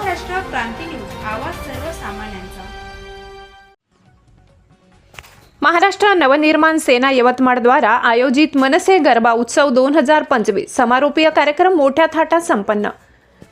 क्रांती news आवाज सर्वसामान्यांचा. महाराष्ट्र नवनिर्माण सेना यवतमाळद्वारा आयोजित मनसे गरबा उत्सव दोन हजार पंचवीस समारोपीय कार्यक्रम मोठ्या थाटात संपन्न.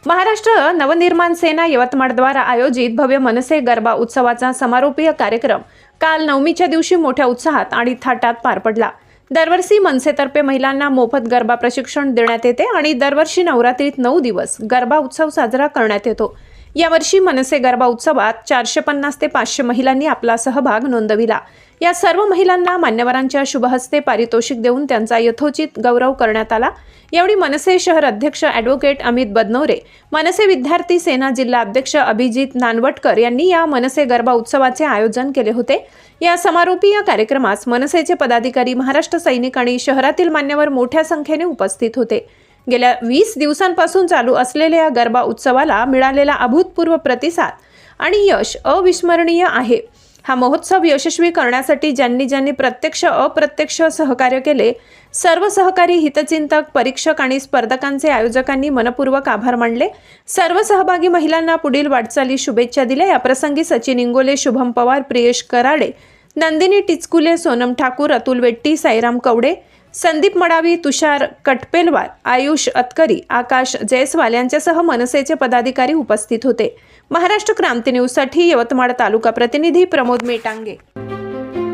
महाराष्ट्र नवनिर्माण सेना यवतमाळद्वारा आयोजित भव्य मनसे गरबा उत्सवाचा समारोपीय कार्यक्रम काल नवमीच्या दिवशी मोठ्या उत्साहात आणि थाटात पार पडला. दरवर्षी मनसेतर्फे महिलांना मोफत गरबा प्रशिक्षण देण्यात येते आणि दरवर्षी नवरात्रीत नऊ दिवस गरबा उत्सव साजरा करण्यात येतो. यावर्षी मनसे गरबा उत्सवात चारशे पन्नास ते पाचशे महिलांनी आपला सहभाग नोंदविला. या सर्व महिलांना मान्यवरांच्या शुभहस्ते पारितोषिक देऊन त्यांचा यथोचित गौरव करण्यात आला. यावेळी मनसे शहर अध्यक्ष ॲडव्होकेट अमित बदनवरे मनसे विद्यार्थी सेना जिल्हा अध्यक्ष अभिजित नानवटकर यांनी या मनसे गरबा उत्सवाचे आयोजन केले होते. या समारोपीय कार्यक्रमास मनसेचे पदाधिकारी महाराष्ट्र सैनिक आणि शहरातील मान्यवर मोठ्या संख्येने उपस्थित होते. गेल्या वीस दिवसांपासून चालू असलेल्या या गरबा उत्सवाला मिळालेला अभूतपूर्व प्रतिसाद आणि यश अविस्मरणीय आहे. हा महोत्सव यशस्वी करण्यासाठी ज्यांनी ज्यांनी प्रत्यक्ष अप्रत्यक्ष सहकार्य केले सर्व सहकारी हितचिंतक परीक्षक आणि स्पर्धकांचे आयोजकांनी मनपूर्वक आभार मानले. सर्व सहभागी महिलांना पुढील वाटचाली शुभेच्छा दिल्या. याप्रसंगी सचिन इंगोले शुभम पवार प्रियेश कराडे नंदिनी टिचकुले सोनम ठाकूर अतुल वेट्टी साईराम कवडे संदीप मडावी तुषार कटपेलवार आयुष अतकरी आकाश जयस्वाल यांच्यासह मनसेचे पदाधिकारी उपस्थित होते. महाराष्ट्र क्रांती न्यूजसाठी यवतमाळ तालुका प्रतिनिधी प्रमोद मेटांगे.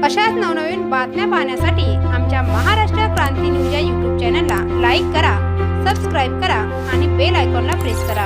अशाच नवनवीन बातम्या पाहण्यासाठी आमच्या महाराष्ट्र क्रांती न्यूज या यूट्यूब चॅनलला लाईक करा सबस्क्राईब करा आणि बेल आयकॉनला प्रेस करा.